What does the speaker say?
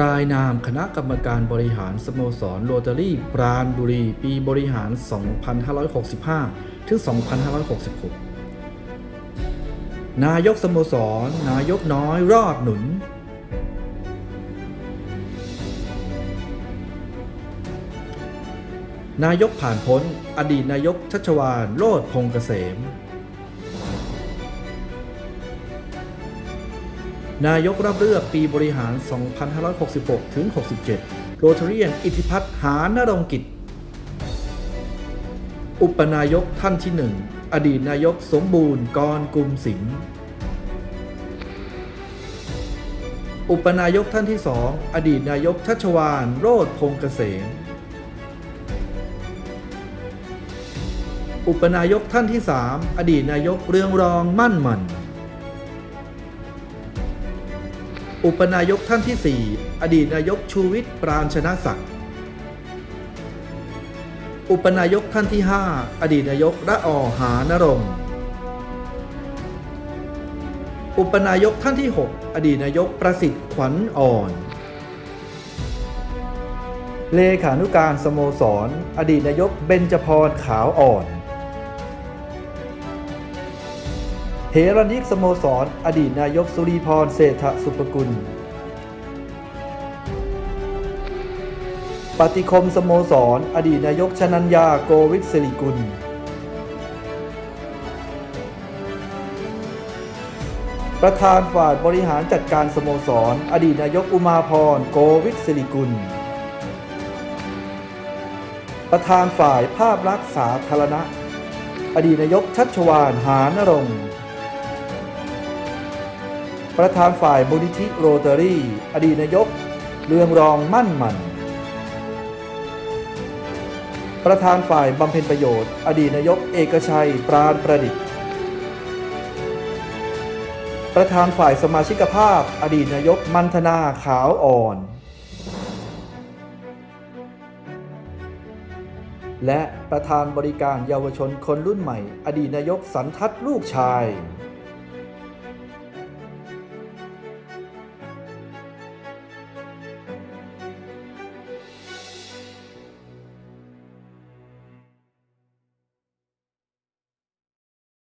รายนามคณะกรรมการบริหารสโมสรโรตารี่ปราณบุรี ปีบริหาร 2565 ถึง 2566 นายกสโมสร นายกน้อยรอดหนุน นายกผ่านพ้น อดีตนายกชัชวานโลดพงเกษม นายกรับเลือกปีบริหาร 2566 ถึง 67 โรเทเรียน อิทธิพัฒน์หานรงกิจ อุปนายกท่านที่หนึ่ง อดีตนายกสมบูรณ์กรกุมศิลป์อุปนายกท่านที่สอง อดีตนายกชัชวาน โรธพงเกษม อุปนายกท่านที่สาม อดีตนายกเรืองรองมั่นหมัน อุปนายกท่านที่ 4 อดีตนายกชูวิทย์ปราณชนะศักดิ์ อุปนายกท่านที่ 5 อดีตนายกระออหานรงอุปนายกท่านที่ 6 อดีตนายกประสิทธิ์ขวัญอ่อน เลขานุการสโมสร อดีตนายกเบญจพรขาวอ่อน เฮรัญยิกสโมสรอดีตนายกสุริพรเศรษฐสุปกุล ปฏิคมสโมสรอดีตนายกชนัญญาโกวิทศิริกุล ประธานฝ่ายบริหารจัดการสโมสร อดีตนายกอุมาพรโกวิทศิริกุล ประธานฝ่ายภาพลักษณ์สาธารณะ อดีตนายกชัชวานหานรงค์ ประธานฝ่ายมูลนิธิโรตารี่ อดีตนายก เรืองรองมั่นมัน ประธานฝ่ายบำเพ็ญประโยชน์ อดีตนายกเอกชัย ปราณประดิษฐ์ ประธานฝ่ายสมาชิกภาพ อดีตนายกมันธนาขาวอ่อน และประธานบริการเยาวชนคนรุ่นใหม่ อดีตนายกสันทัศน์ลูกชาย